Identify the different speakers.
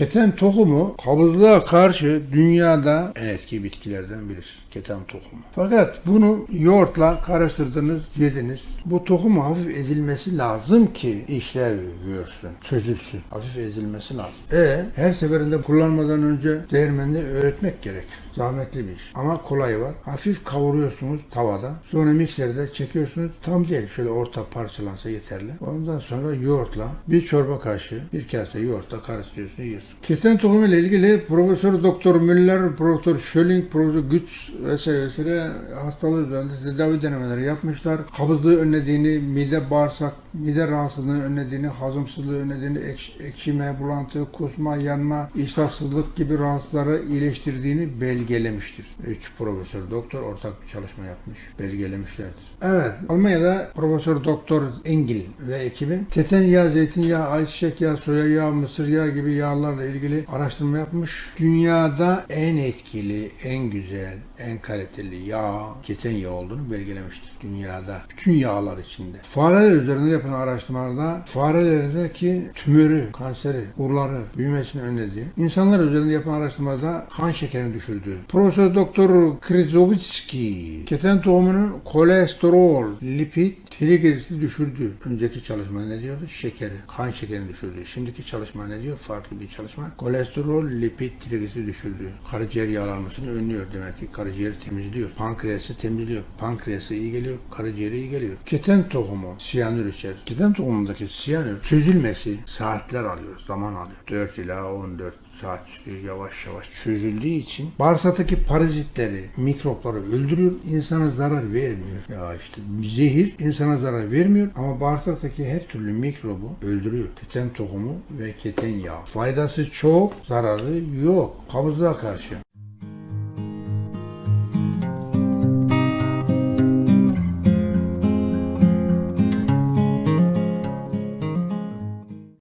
Speaker 1: Keten tohumu kabızlığa karşı dünyada en etki bitkilerden birisi. Keten tohumu. Fakat bunu yoğurtla karıştırdınız, yediniz. Bu tohumu hafif ezilmesi lazım ki işlev görsün, çözülsün. Hafif ezilmesi lazım. E her seferinde kullanmadan önce değirmende öğretmek gerek. Zahmetli bir iş. Ama kolayı var. Hafif kavuruyorsunuz tavada. Sonra mikserde çekiyorsunuz. Tam değil. Şöyle orta parçalansa yeterli. Ondan sonra yoğurtla bir çorba kaşığı, bir kase yoğurtla karıştırıyorsunuz, yiyorsunuz. Keten tohumu ile ilgili Profesör Doktor Müller, Profesör Schölling, Profesör Gütz vesaire vesaire hastalığı üzerinde tedavi denemeleri yapmışlar. Kabızlığı önlediğini, mide bağırsak, mide rahatsızlığını önlediğini, hazımsızlığı önlediğini, ekş- ekşime, bulantı, kusma, yanma, iştahsızlık gibi rahatsızları iyileştirdiğini belgelemiştir. Üç profesör doktor ortak bir çalışma yapmış, belgelemişlerdir. Evet, Almanya'da Profesör Doktor Engel ve ekibin keten yağı, zeytinyağı, ayçiçek yağı, soya yağı, mısır yağı gibi yağlarla ilgili araştırma yapmış. Dünyada en etkili, en güzel, en kaliteli yağ keten yağı olduğunu belgelemiştir dünyada. Bütün yağlar içinde. Fareler üzerinde yapılan araştırmalarda farelerdeki tümörü, kanseri, urları büyümesini önlediği, insanlar üzerinde yapılan araştırmada kan şekerini düşürdüğü. Profesör Doktor Krizovitski keten tohumunun kolesterol, lipid, trigliserit düşürdü. Önceki çalışma ne diyordu? Şekeri, kan şekerini düşürdü. Şimdiki çalışma ne diyor? Farklı bir çalışma. Kolesterol, lipid, trigliserit düşürdü. Karaciğer yağlanmasını önlüyor demek ki. Karaciğeri temizliyor. Pankreası temizliyor. Pankreası iyi geliyor. Karaciğeri iyi geliyor. Keten tohumu siyanür içer. Keten tohumundaki siyanür çözülmesi saatler alıyor. Zaman alıyor. 4 ila 14 saat yavaş yavaş çözüldüğü için bağırsaktaki parazitleri, mikropları öldürüyor, insana zarar vermiyor. Ya işte zehir insana zarar vermiyor ama bağırsaktaki her türlü mikrobu öldürüyor. Keten tohumu ve keten yağı. Faydası çok, zararı yok. Kabızlığa karşı.